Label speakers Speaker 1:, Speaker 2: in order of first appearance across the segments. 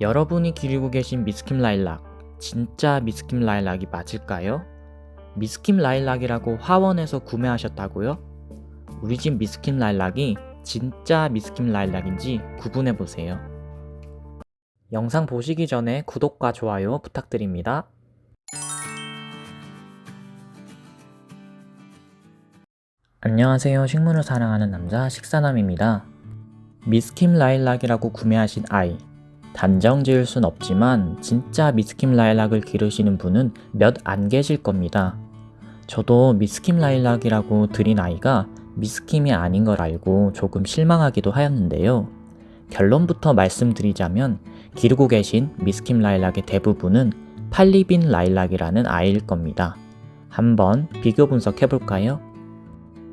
Speaker 1: 여러분이 기르고 계신 미스킴 라일락, 진짜 미스킴 라일락이 맞을까요? 미스킴 라일락이라고 화원에서 구매하셨다고요? 우리 집 미스킴 라일락이 진짜 미스킴 라일락인지 구분해 보세요. 영상 보시기 전에 구독과 좋아요 부탁드립니다. 안녕하세요. 식물을 사랑하는 남자 식사남입니다. 미스킴 라일락이라고 구매하신 아이. 단정 지을 순 없지만 진짜 미스킴 라일락을 기르시는 분은 몇 안 계실 겁니다. 저도 미스킴 라일락이라고 드린 아이가 미스킴이 아닌 걸 알고 조금 실망하기도 하였는데요. 결론부터 말씀드리자면 기르고 계신 미스킴 라일락의 대부분은 팔리빈 라일락이라는 아이일 겁니다. 한번 비교 분석해 볼까요?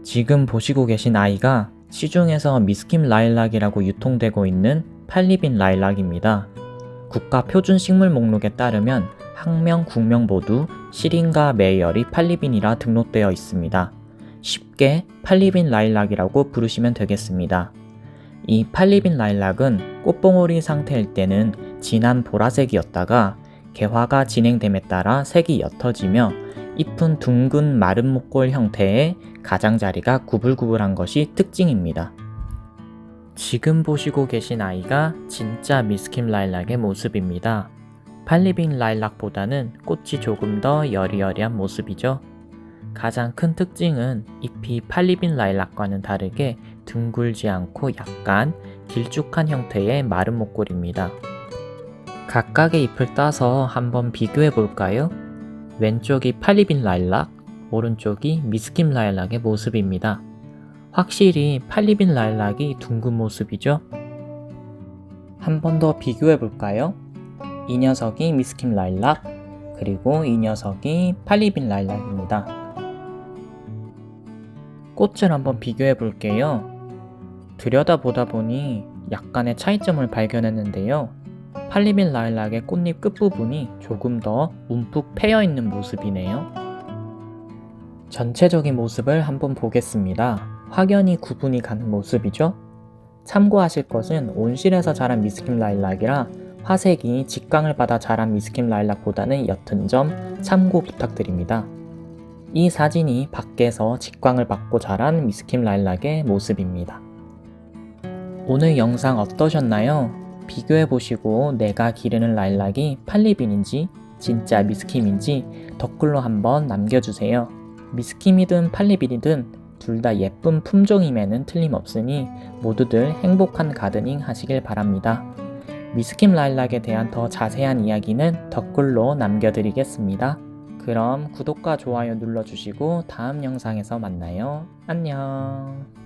Speaker 1: 지금 보시고 계신 아이가 시중에서 미스킴 라일락이라고 유통되고 있는 팔리빈 라일락입니다. 국가 표준 식물 목록에 따르면 학명, 국명 모두 시린과 매열이 팔리빈이라 등록되어 있습니다. 쉽게 팔리빈 라일락이라고 부르시면 되겠습니다. 이 팔리빈 라일락은 꽃봉오리 상태일 때는 진한 보라색이었다가 개화가 진행됨에 따라 색이 옅어지며 잎은 둥근 마른 목골 형태의 가장자리가 구불구불한 것이 특징입니다. 지금 보시고 계신 아이가 진짜 미스킴 라일락의 모습입니다. 팔리빈 라일락보다는 꽃이 조금 더 여리여리한 모습이죠. 가장 큰 특징은 잎이 팔리빈 라일락과는 다르게 둥글지 않고 약간 길쭉한 형태의 마른 목골입니다. 각각의 잎을 따서 한번 비교해 볼까요? 왼쪽이 팔리빈 라일락, 오른쪽이 미스킴 라일락의 모습입니다. 확실히 팔리빈 라일락이 둥근 모습이죠? 한 번 더 비교해 볼까요? 이 녀석이 미스킴 라일락, 그리고 이 녀석이 팔리빈 라일락입니다. 꽃을 한번 비교해 볼게요. 들여다보다 보니 약간의 차이점을 발견했는데요. 팔리빈 라일락의 꽃잎 끝부분이 조금 더 움푹 패여 있는 모습이네요. 전체적인 모습을 한번 보겠습니다. 확연히 구분이 가는 모습이죠? 참고하실 것은 온실에서 자란 미스킴 라일락이라 화색이 직광을 받아 자란 미스킴 라일락보다는 옅은 점 참고 부탁드립니다. 이 사진이 밖에서 직광을 받고 자란 미스킴 라일락의 모습입니다. 오늘 영상 어떠셨나요? 비교해 보시고 내가 기르는 라일락이 팔리빈인지 진짜 미스킴인지 댓글로 한번 남겨주세요. 미스킴이든 팔리빈이든 둘 다 예쁜 품종임에는 틀림없으니 모두들 행복한 가드닝 하시길 바랍니다. 미스킴 라일락에 대한 더 자세한 이야기는 댓글로 남겨드리겠습니다. 그럼 구독과 좋아요 눌러주시고 다음 영상에서 만나요. 안녕.